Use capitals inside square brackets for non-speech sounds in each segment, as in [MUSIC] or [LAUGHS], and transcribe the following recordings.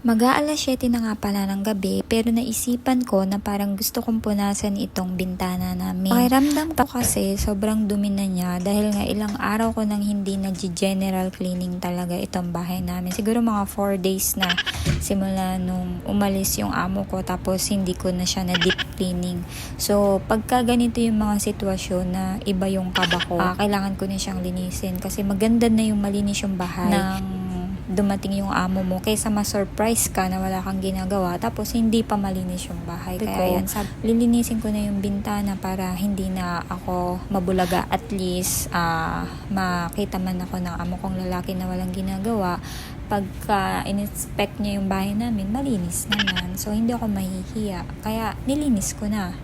Mag-aalas 7 na nga pala ng gabi pero naisipan ko na parang gusto kong punasan itong bintana namin. Pakiramdam ko kasi sobrang dumi na niya dahil nga ilang araw ko nang hindi nag-general cleaning talaga itong bahay namin. Siguro mga 4 days na simula nung umalis yung amo ko tapos hindi ko na siya na deep cleaning. So pagka ganito yung mga sitwasyon na iba yung kaba ko, ah, kailangan ko na siyang linisin kasi maganda na yung malinis yung bahay ng dumating yung amo mo kaysa ma-surprise ka na wala kang ginagawa tapos hindi pa malinis yung bahay. Kaya yan, sab- lilinisin ko na yung bintana para hindi na ako mabulaga. At least, ah, makita man ako ng amo kong lalaki na walang ginagawa. Pagka in-inspect niya yung bahay namin, malinis naman. So, hindi ako mahihiya. Kaya, nilinis ko na.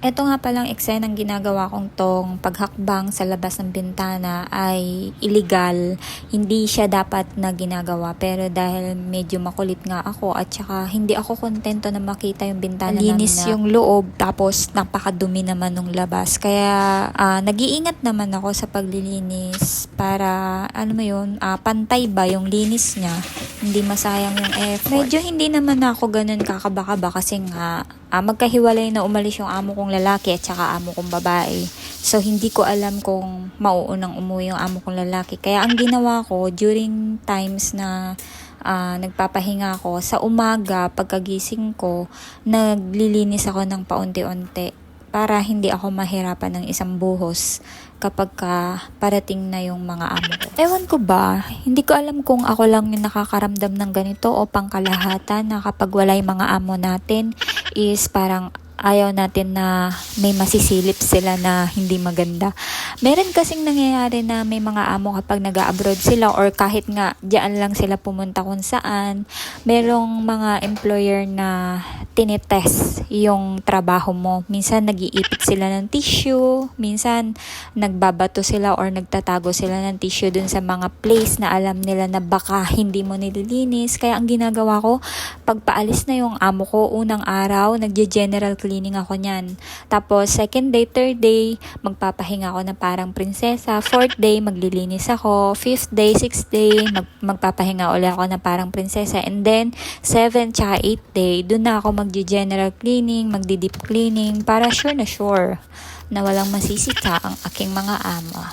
Ito nga palang eksenang ginagawa kong tong paghakbang sa labas ng bintana ay illegal. Hindi siya dapat na ginagawa. Pero dahil medyo makulit nga ako at saka hindi ako kontento na makita yung bintana Linis namin na yung loob tapos napakadumi naman ng labas. Kaya ah, nag-iingat naman ako sa paglilinis para ano mo yun, ah, pantay ba yung linis niya. Hindi masayang yung effort. Medyo hindi naman ako ganun kakabaka kasi nga ah, magkahiwalay na umalis yung amo kong lalaki at saka amo kong babae. So, hindi ko alam kung mauunang umuwi yung amo kong lalaki. Kaya ang ginawa ko during times na ah, nagpapahinga ako, sa umaga, pagkagising ko, naglilinis ako ng paunti-unti para hindi ako mahirapan ng isang buhos kapag ka parating na yung mga amo ko. Ewan ko ba, hindi ko alam kung ako lang yung nakakaramdam ng ganito o pangkalahatan na kapag wala yung mga amo natin is parang ayaw natin na may masisilip sila na hindi maganda. Meron kasing nangyayari na may mga amo kapag nag abroad sila or kahit nga diyan lang sila pumunta kung saan, merong mga employer na tinitest yung trabaho mo. Minsan nag-iipit sila ng tissue, minsan nagbabato sila or nagtatago sila ng tissue dun sa mga place na alam nila na baka hindi mo nililinis. Kaya ang ginagawa ko, pagpaalis na yung amo ko, unang araw, nagje-general cleaning ako niyan. Tapos, second day, third day, magpapahinga ako na parang prinsesa. Fourth day, maglilinis ako. Fifth day, sixth day, mag magpapahinga ulit ako na parang prinsesa. And then, seventh tsaka eighth day, dun na ako magje-general cleaning, magdi-deep cleaning, para sure na sure na walang masisita ang aking mga ama.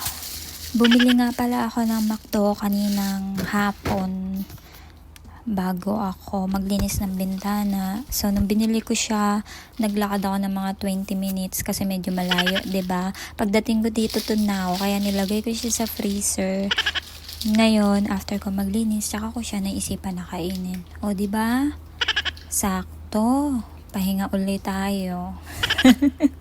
Bumili nga pala ako ng McDo kaninang hapon bago ako maglinis ng bintana. So, nung binili ko siya, naglakad ako ng mga 20 minutes kasi medyo malayo, ba Pagdating ko dito to now, kaya nilagay ko siya sa freezer. Ngayon, after ko maglinis, saka ko siya naisipan na kainin. O, ba Sakto. Pahinga ulit tayo. [LAUGHS]